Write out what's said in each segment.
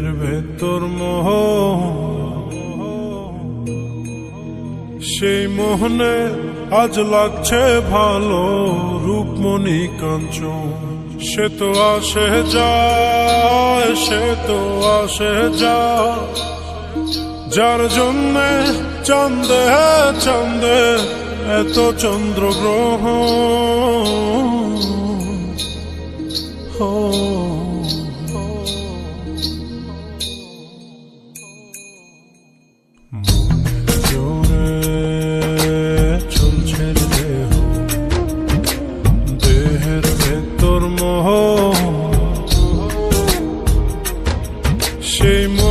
ভেতর মোহ। সেই মোহনে আজ লাগছে ভালো রূপমণি কাঞ্চন। সে তো আসে যায়, সে তো আসে যায়। যার জন্যে চান্দে চান্দে এত চন্দ্রগ্রহ চলছে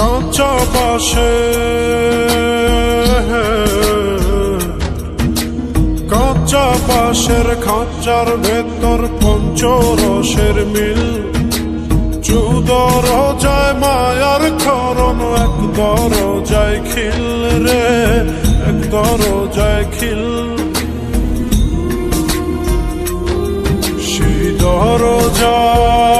কাঁচা বাসে। কাঁচা বাসের খাঁচার ভেতর পঞ্চরসের মিল। চুদর যায়, মায়ার খরণ এক দর যায় খিল রে এক দর যায় খিল। সেই সেই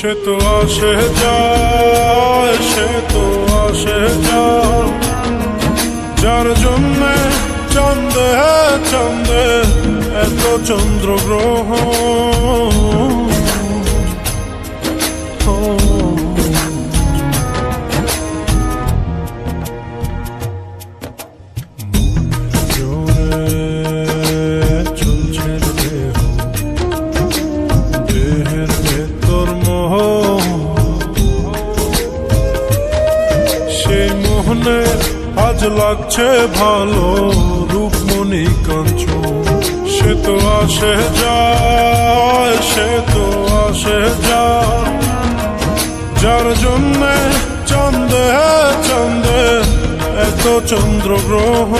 সে তো আসে যায় সে তো আসে যায়। যার জন্য চন্দে চন্দে এত চন্দ্রগ্রহ সেই মোহনে আজ লাগছে ভালো রূপমণি কাঞ্চন সে তো আসে যায়, সে তো আসে যার জন্যে চন্দে চন্দে এত চন্দ্রগ্রহ।